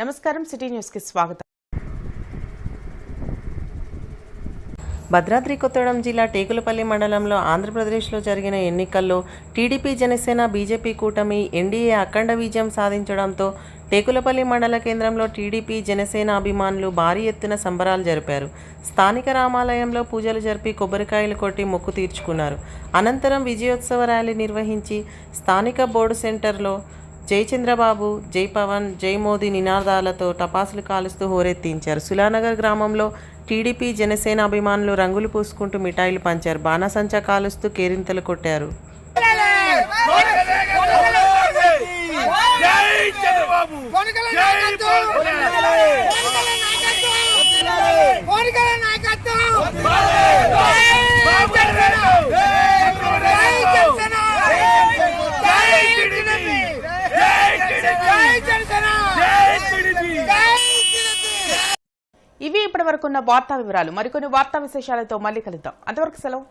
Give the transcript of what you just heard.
నమస్కారం సిటీ న్యూస్కి స్వాగతం. భద్రాద్రి కొత్తగూడెం జిల్లా టేకులపల్లి మండలంలో ఆంధ్రప్రదేశ్లో జరిగిన ఎన్నికల్లో టీడీపీ జనసేన బీజేపీ కూటమి ఎన్డీఏ అఖండ విజయం సాధించడంతో టేకులపల్లి మండల కేంద్రంలో టీడీపీ జనసేన అభిమానులు భారీ ఎత్తున సంబరాలు జరిపారు. స్థానిక రామాలయంలో పూజలు జరిపి కొబ్బరికాయలు కొట్టి మొక్కు తీర్చుకున్నారు. అనంతరం విజయోత్సవ ర్యాలీ నిర్వహించి స్థానిక బోర్డు సెంటర్లో జై చంద్రబాబు జై పవన్ జై మోదీ నినాదాలతో టపాసులు కాలుస్తూ హోరెత్తించారు. సులానగర్ గ్రామంలో టీడీపీ జనసేన అభిమానులు రంగులు పూసుకుంటూ మిఠాయిలు పంచారు. బాణసంచా కాలుస్తూ కేరింతలు కొట్టారు. జై చంద్రబాబు జై కోరికల నాయకత్వం బాబు జై జనసేన జై టీడీపీ జై టీడీపీ జై జనసేన జై టీడీపీ జై టీడీపీ ఇవి ఇప్పటి వరకున్న వార్తా వివరాలు. మరికొన్ని వార్తా విశేషాలతో మళ్ళీ కలుద్దాం. అంతవరకు సెలవు.